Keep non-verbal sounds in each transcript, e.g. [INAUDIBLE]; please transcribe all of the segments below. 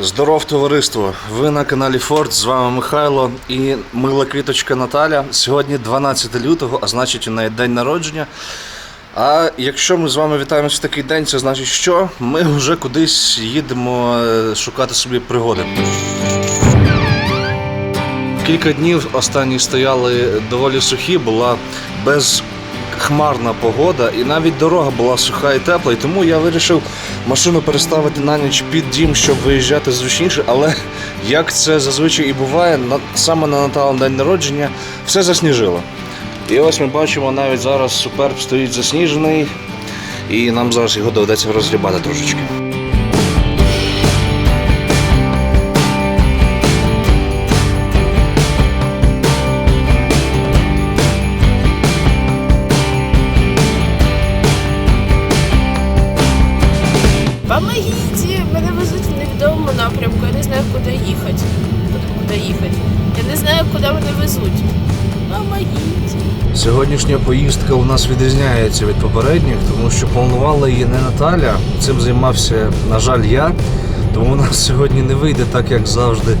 Здоров, товариство! Ви на каналі Форд, з вами Михайло і мила квіточка Наталя. Сьогодні 12 лютого, а значить у неї день народження. А якщо ми з вами вітаємося в такий день, це значить, що ми вже кудись їдемо е, шукати собі пригоди. Кілька днів останні стояли доволі сухі, була безхмарна погода, і навіть дорога була суха і тепла. І тому я вирішив машину переставити на ніч під дім, щоб виїжджати зручніше. Але як це зазвичай і буває, саме на Натален день народження все засніжило. І ось ми бачимо, навіть зараз суперб стоїть засніжений, і нам зараз його доведеться розгрібати трошечки. Не знаю, куди мене везуть. Помогите! Сьогоднішня поїздка у нас відрізняється від попередніх, тому що планувала її не Наталя. Цим займався, на жаль, я. Тому у нас сьогодні не вийде так, як завжди,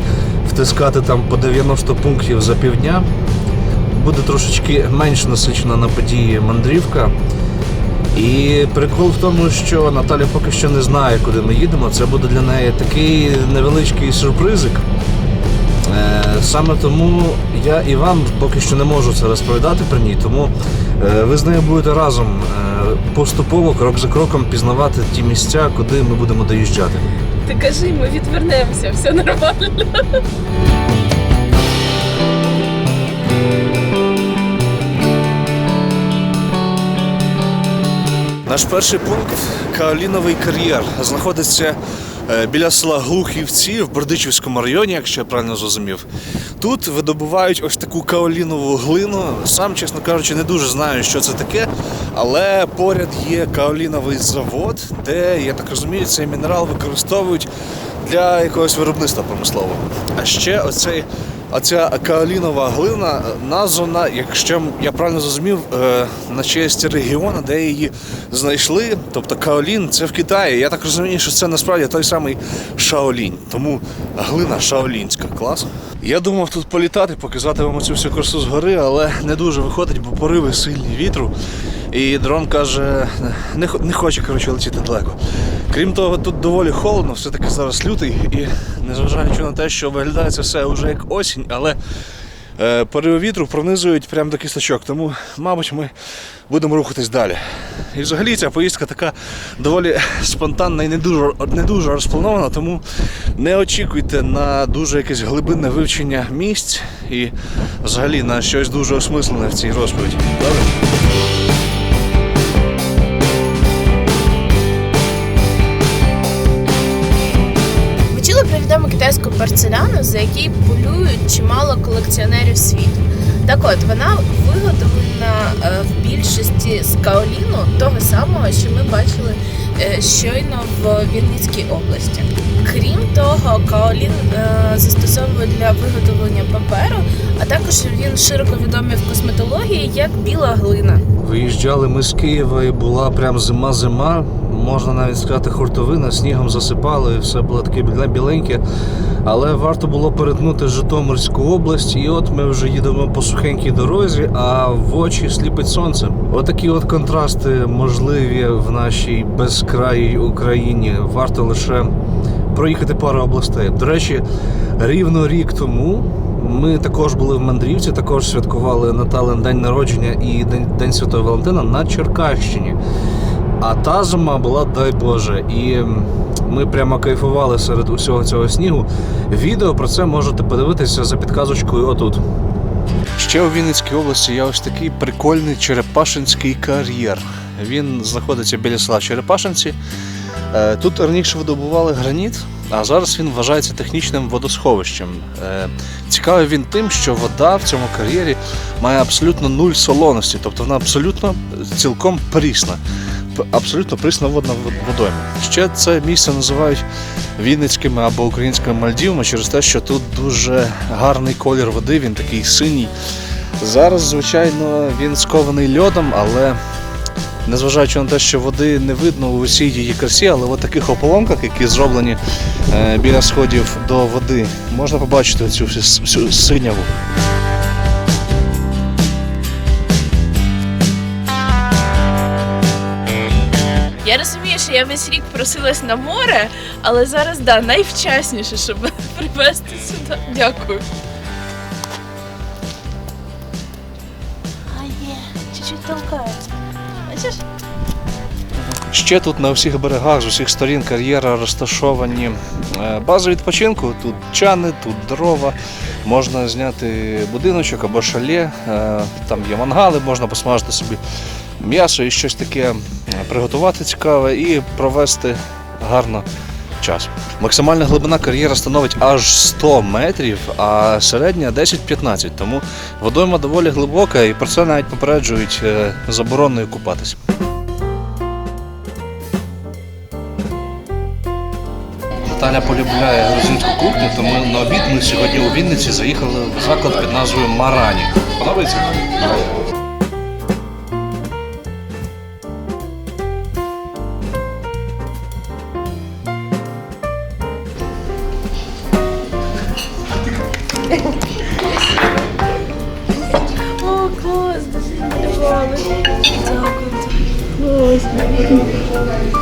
втискати там по 90 пунктів за півдня. Буде трошечки менш насичена на події мандрівка. І прикол в тому, що Наталя поки що не знає, куди ми їдемо. Це буде для неї такий невеличкий сюрпризик. Е, Саме тому я і вам поки що не можу це розповідати при ній, тому е, ви з нею будете разом е, поступово, крок за кроком, пізнавати ті місця, куди ми будемо доїжджати. Ти кажи, ми відвернемося, все нормально. Наш перший пункт Каоліновий кар'єр знаходиться біля села Глухівці в Бердичівському районі, якщо я правильно зрозумів. Тут видобувають ось таку каолінову глину. Сам, чесно кажучи, не дуже знаю, що це таке, але поряд є каоліновий завод, де, я так розумію, цей мінерал використовують для якогось виробництва промислового. А ще оцей Оця каолінова глина названа, якщо я правильно зрозумів, е, на честь регіону, де її знайшли. Тобто Каолін це в Китаї. Я так розумію, що це насправді той самий Шаолінь. Тому глина шаолінська. Клас. Я думав тут політати, показати вам цю всю красу згори, але не дуже виходить, бо пориви сильні вітру. І дрон каже, не хоче коротше, летіти далеко. Крім того, тут доволі холодно, все-таки зараз лютий, і незважаючи на те, що виглядає це все вже як осінь, але е, пориви вітру пронизують прямо до кісточок. Тому, мабуть, ми будемо рухатись далі. І взагалі ця поїздка така доволі спонтанна і не дуже, не дуже розпланована, тому не очікуйте на дуже якесь глибинне вивчення місць і взагалі на щось дуже осмислене в цій розповіді. Добре? Китайську порцеляну, за якій полюють чимало колекціонерів світу. Так от, вона виготовлена е, в більшості з каоліну, того самого, що ми бачили е, щойно в Вінницькій області. Крім того, каолін е, застосовують для виготовлення паперу, а також він широко відомий в косметології як біла глина. Виїжджали ми з Києва і була прям зима-зима. Можна навіть сказати, хуртовина, снігом засипало і все було таке біленьке. Але варто було перетнути Житомирську область, і от ми вже їдемо по сухенькій дорозі, а в очі сліпить сонце. Отакі от контрасти можливі в нашій безкраїй Україні. Варто лише проїхати пару областей. До речі, рівно рік тому ми також були в мандрівці, також святкували Натален день народження і День Святого Валентина на Черкащині. А та зима була, дай Боже, і ми прямо кайфували серед усього цього снігу. Відео про це можете подивитися за підказочкою отут. Ще у Вінницькій області є ось такий прикольний Черепашинський кар'єр. Він знаходиться біля села Черепашинці. Е, Тут раніше видобували граніт, а зараз він вважається технічним водосховищем. Е, Цікавий він тим, що вода в цьому кар'єрі має абсолютно нуль солоності, тобто вона абсолютно цілком прісна. Абсолютно прісна водна водойма. Ще це місце називають Вінницькими або українськими Мальдівами через те, що тут дуже гарний колір води, він такий синій. Зараз, звичайно, він скований льодом, але незважаючи на те, що води не видно у всій її красі, але в таких ополомках, які зроблені е, біля сходів до води, можна побачити цю всю синяву. Я розумію, що я весь рік просилась на море, але зараз да, найвчасніше, щоб мене [LAUGHS] привезти сюди. Дякую. А є, чуть-чуть толкає. Бачиш? Ще тут на всіх берегах з усіх сторін кар'єра розташовані е, бази відпочинку. Тут чани, тут дрова. Можна зняти будиночок або шале. Там є мангали, можна посмажити собі м'ясо і щось таке е, приготувати цікаве і провести гарно час. Максимальна глибина кар'єра становить аж 100 метрів, а середня 10-15. Тому водойма доволі глибока і про це навіть попереджують е, забороною купатись. Наталя полюбляє грузинську кухню, тому на обід ми сьогодні у Вінниці заїхали в заклад під назвою Марані. Подобається? Дуже малювали.